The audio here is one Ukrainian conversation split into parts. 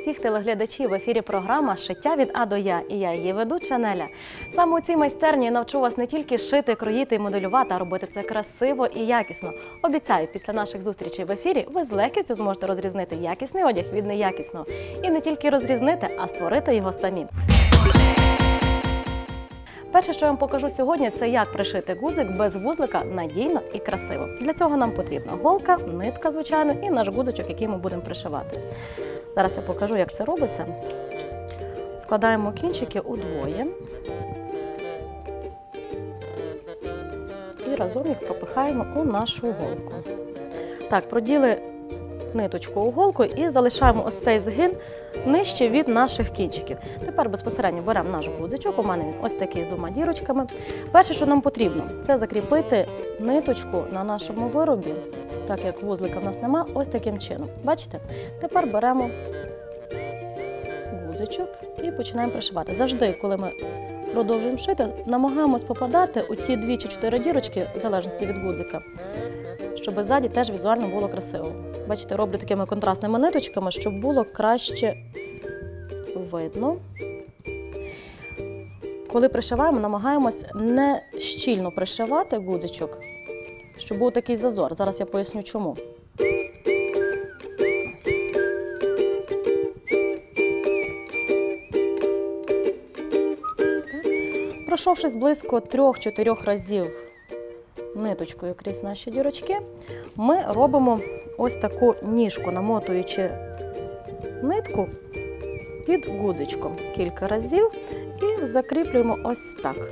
усіх телеглядачів в ефірі програма Шиття від А до Я і я її ведуча Неля. Саме у цій майстерні навчу вас не тільки шити, кроїти і моделювати, а робити це красиво і якісно. Обіцяю, після наших зустрічей в ефірі ви з легкістю зможете розрізнити якісний одяг від неякісного. І не тільки розрізнити, а створити його самі. Перше, що я вам покажу сьогодні, це як пришити гудзик без вузлика надійно і красиво. Для цього нам потрібна голка, нитка, звичайно, і наш гудзичок, який ми будемо пришивати. Зараз я покажу, як це робиться. Складаємо кінчики удвоє і разом їх пропихаємо у нашу голку. Так, проділи ниточку у голку і залишаємо ось цей згин нижче від наших кінчиків. Тепер безпосередньо беремо наш гудзичок, у мене він ось такий з двома дірочками. Перше, що нам потрібно, це закріпити ниточку на нашому виробі, так як вузлика в нас нема, ось таким чином. Бачите? Тепер беремо гудзичок і починаємо пришивати. Завжди, коли ми продовжуємо шити, намагаємось попадати у ті дві чи чотири дірочки, в залежності від гудзика, щоб ззаді теж візуально було красиво. Бачите, роблю такими контрастними ниточками, щоб було краще видно. Коли пришиваємо, намагаємось не щільно пришивати гудзичок, щоб був такий зазор. Зараз я поясню чому. Пройшовшись близько трьох-чотирьох разів ниточкою крізь наші дірочки, ми робимо ось таку ніжку, намотуючи нитку під гудзичком кілька разів і закріплюємо ось так.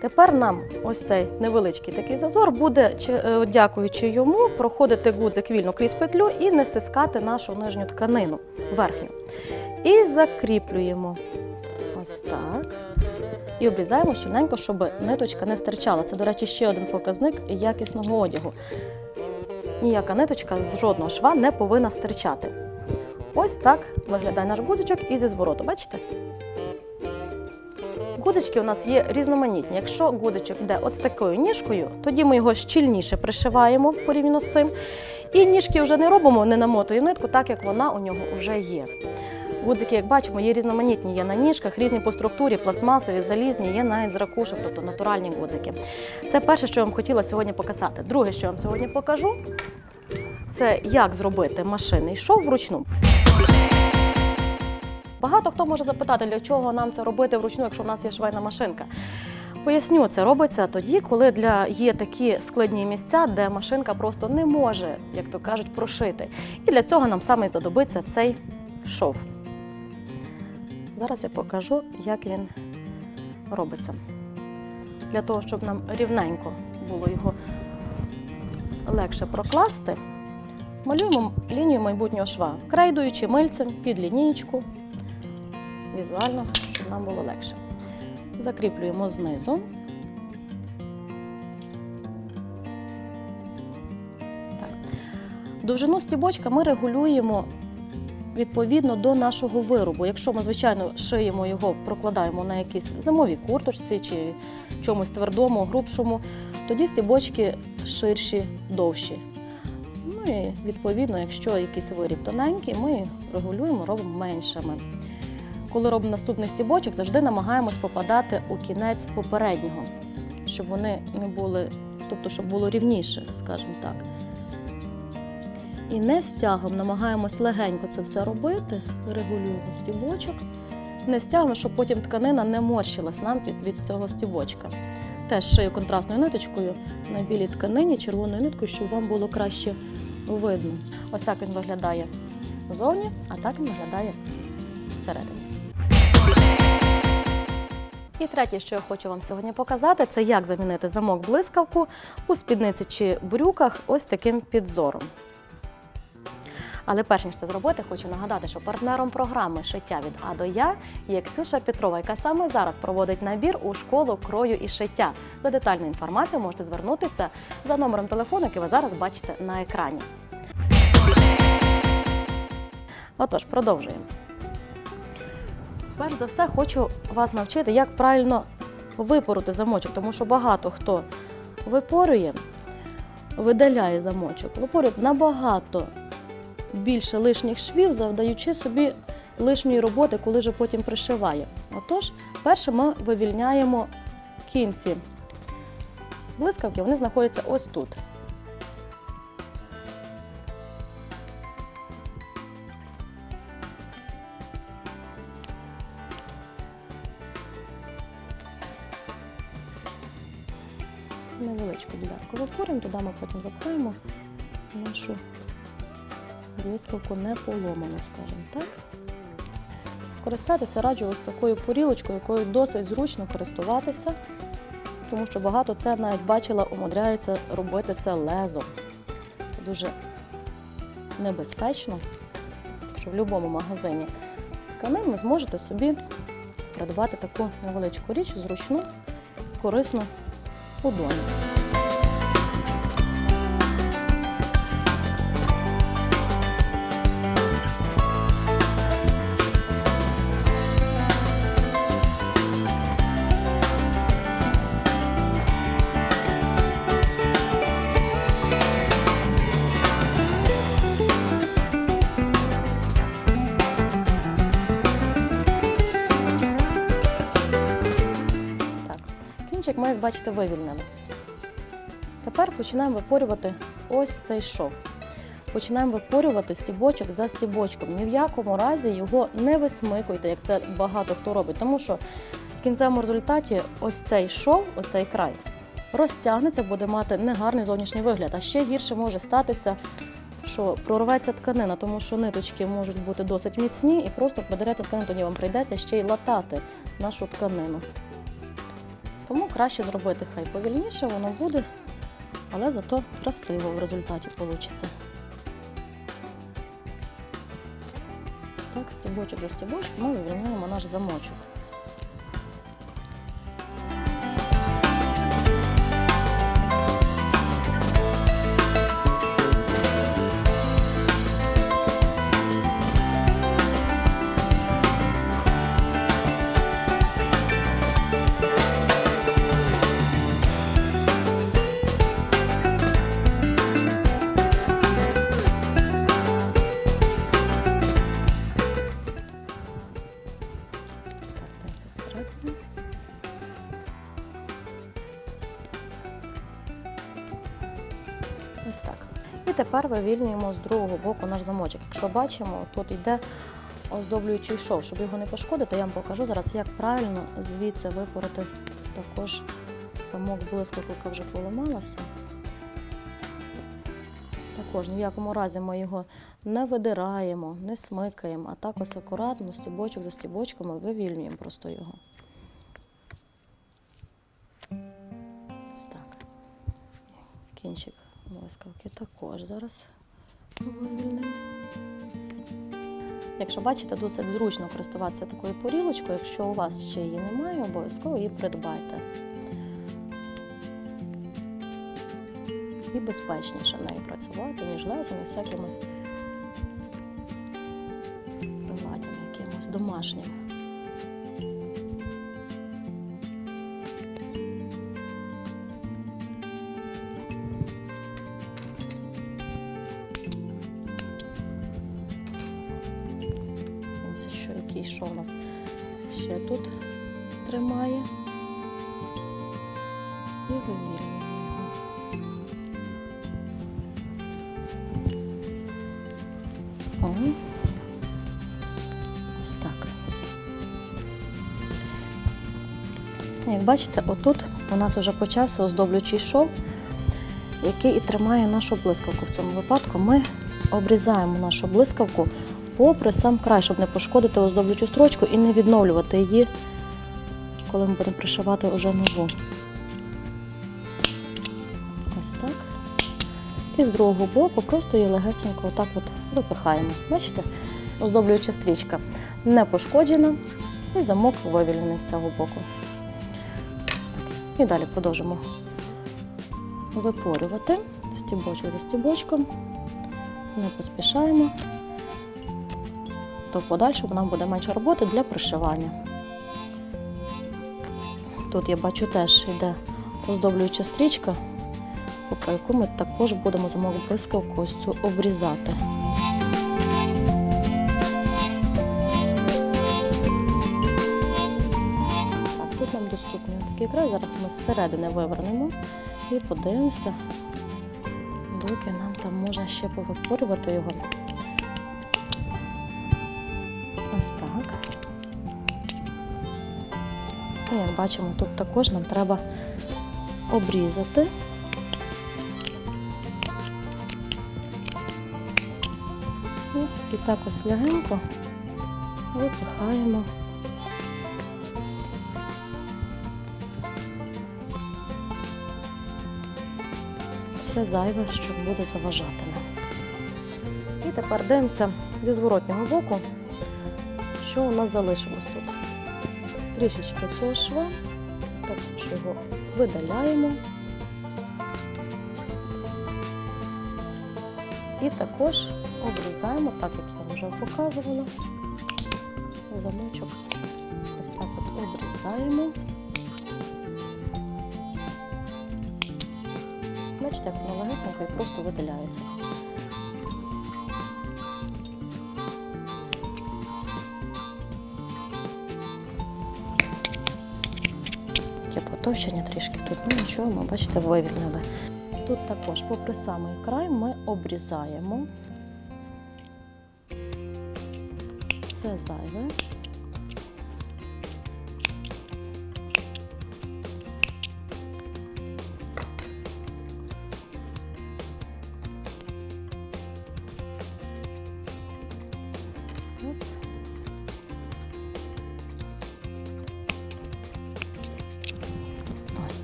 Тепер нам ось цей невеличкий такий зазор буде, е, дякуючи йому, проходити гудзик вільно крізь петлю і не стискати нашу нижню тканину верхню. І закріплюємо ось так. І обрізаємо щільненько, щоб ниточка не стирчала. Це, до речі, ще один показник якісного одягу. Ніяка ниточка з жодного шва не повинна стирчати. Ось так виглядає наш гудзичок і зі звороту. Бачите? Гудзички у нас є різноманітні. Якщо гудзичок йде от з такою ніжкою, тоді ми його щільніше пришиваємо порівняно з цим. І ніжки вже не робимо, не намотуємо нитку, так як вона у нього вже є. Гудзики, як бачимо, є різноманітні, є на ніжках, різні по структурі, пластмасові, залізні, є навіть з ракушок, тобто натуральні гудзики. Це перше, що я вам хотіла сьогодні показати. Друге, що я вам сьогодні покажу, це як зробити машинний шов вручну. Багато хто може запитати, для чого нам це робити вручну, якщо в нас є швейна машинка. Поясню, це робиться тоді, коли для є такі складні місця, де машинка просто не може, як то кажуть, прошити. І для цього нам саме знадобиться цей шов. Зараз я покажу, як він робиться. Для того, щоб нам рівненько було його легше прокласти, малюємо лінію майбутнього шва, крейдуючи мильцем під лінієчку, візуально, щоб нам було легше. Закріплюємо знизу. Довжину стібочка ми регулюємо відповідно до нашого виробу. Якщо ми, звичайно, шиємо його, прокладаємо на якійсь зимовій курточці чи чомусь твердому, грубшому, тоді стібочки ширші, довші. Ну і відповідно, якщо якийсь виріб тоненький, ми регулюємо, робимо меншими. Коли робимо наступний стібочок, завжди намагаємось попадати у кінець попереднього, щоб вони не були, тобто, щоб було рівніше, скажімо так. І не стягом намагаємось легенько це все робити, регулюємо стібочок. Не стягом, щоб потім тканина не морщилась нам від, від цього стібочка. Теж шию контрастною ниточкою на білій тканині, червоною ниткою, щоб вам було краще видно. Ось так він виглядає ззовні, а так він виглядає всередині. І третє, що я хочу вам сьогодні показати, це як замінити замок блискавку у спідниці чи брюках ось таким підзором. Але перш ніж це зробити, хочу нагадати, що партнером програми Шиття від А до Я є Ксюша Петрова, яка саме зараз проводить набір у школу крою і шиття. За детальну інформацію можете звернутися за номером телефону, який ви зараз бачите на екрані. Отож, продовжуємо. Перш за все, хочу вас навчити, як правильно випороти замочок, тому що багато хто випорює, видаляє замочок, випорює набагато більше лишніх швів, завдаючи собі лишньої роботи, коли вже потім пришиває. Отож, перше ми вивільняємо кінці блискавки, вони знаходяться ось тут. Невеличку ділянку випоримо, туди ми потім запхаємо нашу блискавку не поломану, скажімо так. Скористатися раджу ось такою порілочкою, якою досить зручно користуватися, тому що багато це навіть бачила, умудряється робити це лезом. Дуже небезпечно, що в будь-якому магазині тканин ви зможете собі придбати таку невеличку річ, зручну, корисну у кінчик ми, як бачите, вивільнили. Тепер починаємо випорювати ось цей шов. Починаємо випорювати стібочок за стібочком. Ні в якому разі його не висмикуйте, як це багато хто робить, тому що в кінцевому результаті ось цей шов, оцей край, розтягнеться, буде мати негарний зовнішній вигляд. А ще гірше може статися, що прорветься тканина, тому що ниточки можуть бути досить міцні і просто продереться тканина, тоді вам прийдеться ще й латати нашу тканину. Тому краще зробити хай повільніше, воно буде, але зато красиво в результаті вийде. Ось так, стібочок за стібочком ми вивільняємо наш замочок. Ось так. І тепер вивільнюємо з другого боку наш замочок. Якщо бачимо, тут йде оздоблюючий шов. Щоб його не пошкодити, я вам покажу зараз, як правильно звідси випорити також замок блискавку, яка вже поламалася. Також ні в якому разі ми його не видираємо, не смикаємо, а так ось акуратно, стібочок за стібочком ми вивільнюємо просто його. Ось так. Кінчик блискавки також зараз. Якщо бачите, досить зручно користуватися такою порілочкою. Якщо у вас ще її немає, обов'язково її придбайте. І безпечніше нею працювати, ніж лезом і всякими приладами якимось домашнім. О. Ось так. Як бачите, отут у нас вже почався оздоблюючий шов, який і тримає нашу блискавку. В цьому випадку ми обрізаємо нашу блискавку попри сам край, щоб не пошкодити оздоблюючу строчку і не відновлювати її, коли ми будемо пришивати вже нову. Ось так. І з другого боку просто її легесенько отак от випихаємо. Бачите, оздоблююча стрічка не пошкоджена і замок вивільнений з цього боку. І далі продовжимо випорювати стібочок за стібочком. Не поспішаємо, то в подальшому нам буде менше роботи для пришивання. Тут я бачу теж йде оздоблююча стрічка, попри яку ми також будемо замок блискавку ось обрізати. Край. Зараз ми зсередини вивернемо і подивимося, доки нам там можна ще повипорювати його. Ось так. І як бачимо, тут також нам треба обрізати. Ось і так ось легенько випихаємо. Все зайве, що буде заважати нам. І тепер дивимося зі зворотнього боку, що у нас залишилось тут. Трішечки цього шва, також його видаляємо. І також обрізаємо, так як я вже показувала. Замочок ось так от обрізаємо. Бачите, як воно легесенько і просто видаляється. Таке потовщення трішки тут, ну нічого, ми бачите, вивільнили. Тут також, попри самий край, ми обрізаємо все зайве.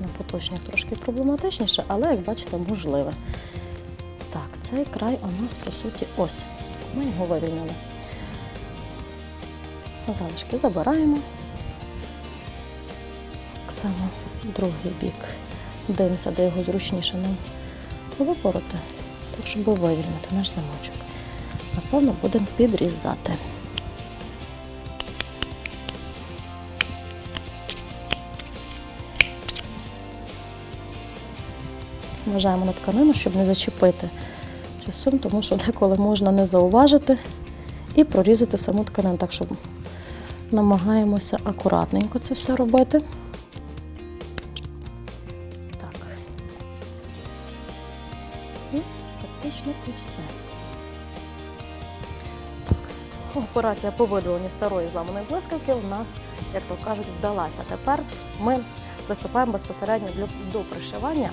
На поточних трошки проблематичніше, але, як бачите, можливе. Так, цей край у нас, по суті, ось. Ми його вивільнили. Залишки забираємо. Так само другий бік. Дивимося, де його зручніше нам випороти, так, щоб вивільнити наш замочок. Напевно, будемо підрізати. Вважаємо на тканину, щоб не зачепити часом, тому що деколи можна не зауважити і прорізати саму тканину, так що намагаємося акуратненько це все робити. Так. І практично і все. Операція по видаленню старої зламаної блискавки у нас, як то кажуть, вдалася. Тепер ми приступаємо безпосередньо до пришивання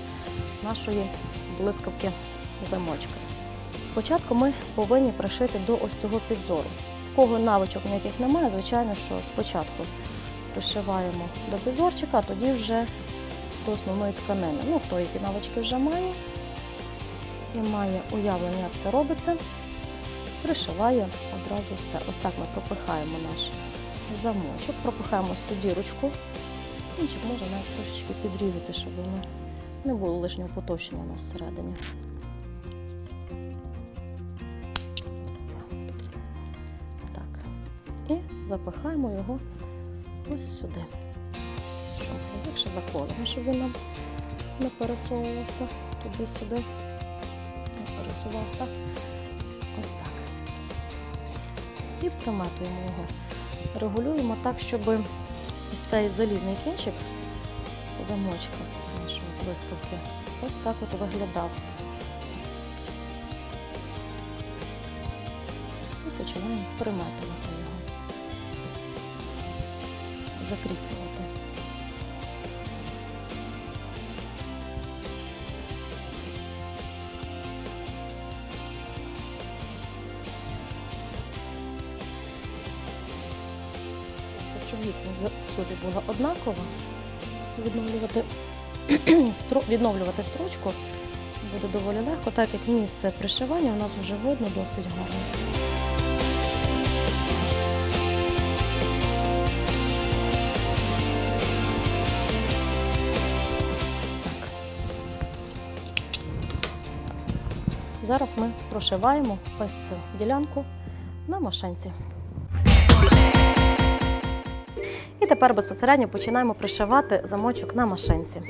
нашої блискавки замочка. Спочатку ми повинні пришити до ось цього підзору. В кого навичок ніяких немає, звичайно, що спочатку пришиваємо до підзорчика, а тоді вже до основної тканини. Ну, хто які навички вже має і має уявлення, як це робиться, пришиває одразу все. Ось так ми пропихаємо наш замочок, пропихаємо ось цю дірочку. Кінчик може навіть трошечки підрізати, щоб воно не було лишнього потовщення у нас всередині. Так. І запихаємо його ось сюди. Щоб заколимо, щоб він нам не пересовувався туди-сюди, не пересувався. Ось так. І приметуємо його. Регулюємо так, щоб ось цей залізний кінчик замочка блискавки ось так от виглядав. І починаємо приметувати його, закріплювати. Щоб відстань всюди була однакова, відновлювати, відновлювати строчку буде доволі легко, так як місце пришивання у нас вже видно досить гарно. Зараз ми прошиваємо ось цю ділянку на машинці. Тепер безпосередньо починаємо пришивати замочок на машинці.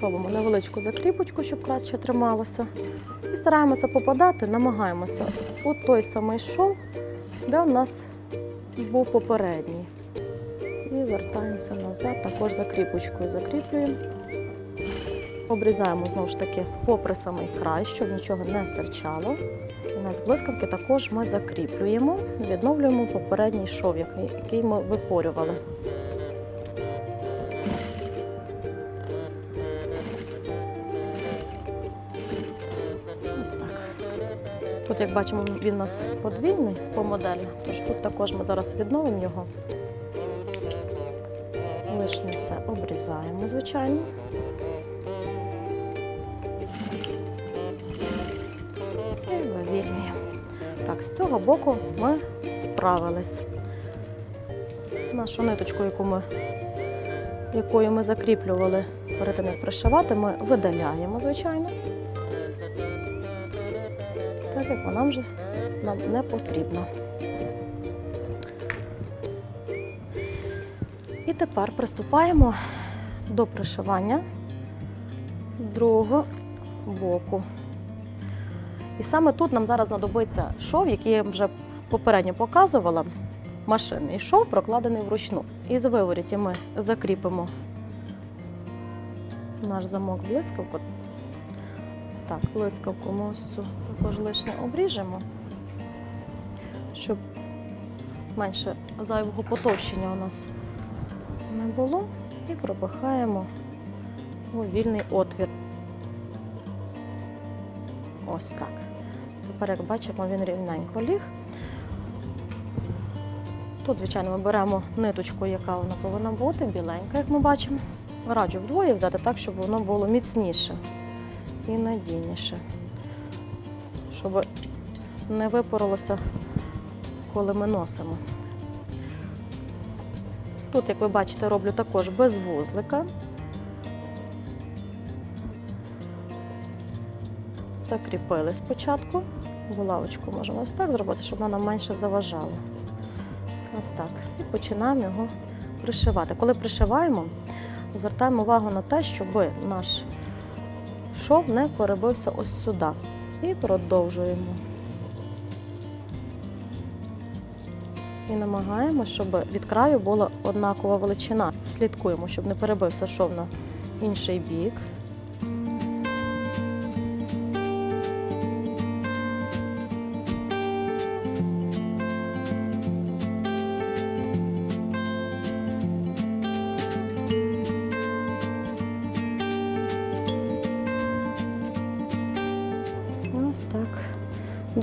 Робимо невеличку закріпочку, щоб краще трималося. І стараємося попадати, намагаємося у той самий шов, де у нас був попередній. І вертаємося назад, також закріпочкою закріплюємо. Обрізаємо знову ж таки попри самий край, щоб нічого не стирчало. Кінець блискавки також ми закріплюємо, відновлюємо попередній шов, який, ми випорювали. Тут, як бачимо, він у нас подвійний по моделі, тож тут також ми зараз відновимо його. Лишнє все обрізаємо, звичайно. І вивільнюємо. Так, з цього боку ми справились. Нашу ниточку, яку ми, якою ми закріплювали перед тим, як пришивати, ми видаляємо, звичайно. Так як вона вже нам не потрібна. І тепер приступаємо до пришивання другого боку. І саме тут нам зараз знадобиться шов, який я вже попередньо показувала. Машинний шов прокладений вручну. І з виворіті ми закріпимо наш замок блискавку. Так, блискавку ми ось цю також лишнє обріжемо, щоб менше зайвого потовщення у нас не було. І пропихаємо у вільний отвір. Ось так. Тепер, як бачимо, він рівненько ліг. Тут, звичайно, ми беремо ниточку, яка вона повинна бути, біленька, як ми бачимо. Раджу вдвоє взяти так, щоб воно було міцніше і надійніше. Щоб не випоролося, коли ми носимо. Тут, як ви бачите, роблю також без вузлика. Закріпили спочатку. Булавочку можемо ось так зробити, щоб вона нам менше заважала. Ось так. І починаємо його пришивати. Коли пришиваємо, звертаємо увагу на те, щоб наш шов не перебився ось сюди. І продовжуємо. І намагаємося, щоб від краю була однакова величина. Слідкуємо, щоб не перебився шов на інший бік.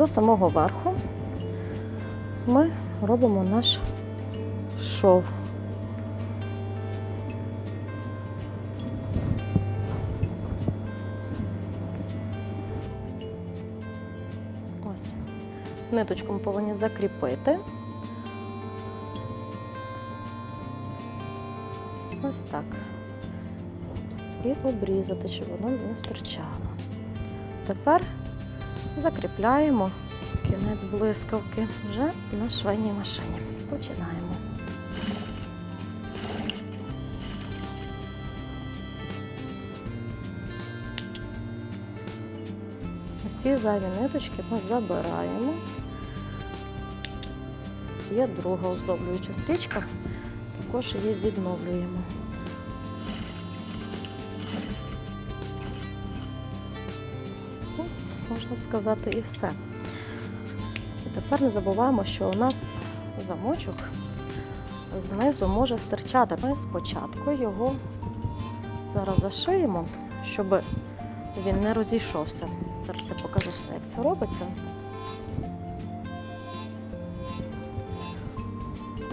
До самого верху ми робимо наш шов. Ось. Ниточку ми повинні закріпити. Ось так. І обрізати, щоб воно не стирчало. Тепер закріпляємо кінець блискавки вже на швейній машині. Починаємо. Усі зайві ниточки ми забираємо. Є друга оздоблююча стрічка, також її відновлюємо. Ось, можна сказати, і все. І тепер не забуваємо, що у нас замочок знизу може стирчати. Ми спочатку його зараз зашиємо, щоб він не розійшовся. Зараз я покажу все, як це робиться.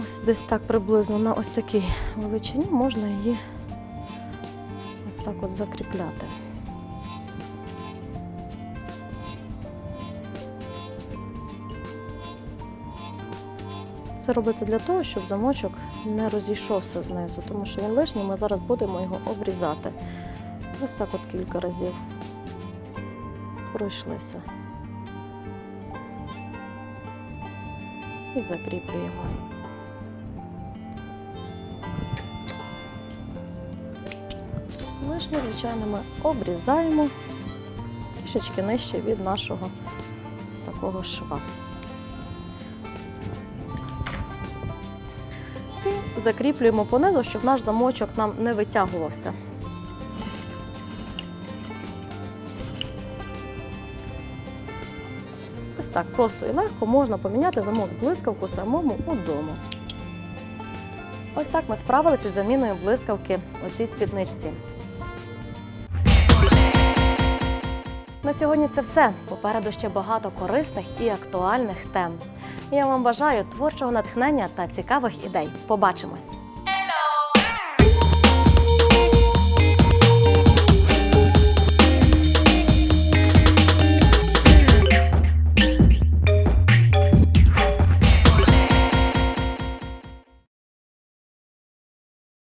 Ось десь так приблизно на ось такій величині можна її отак от закріпляти. Це робиться для того, щоб замочок не розійшовся знизу, тому що він лишній, ми зараз будемо його обрізати. Ось так от кілька разів пройшлися. І закріплюємо. Лишнє, звичайно, ми обрізаємо трішечки нижче від нашого такого шва. Закріплюємо понизу, щоб наш замочок нам не витягувався. Ось так просто і легко можна поміняти замок блискавку самому удома. Ось так ми справилися з заміною блискавки у цій спідничці. На сьогодні це все. Попереду ще багато корисних і актуальних тем. Я вам бажаю творчого натхнення та цікавих ідей. Побачимось!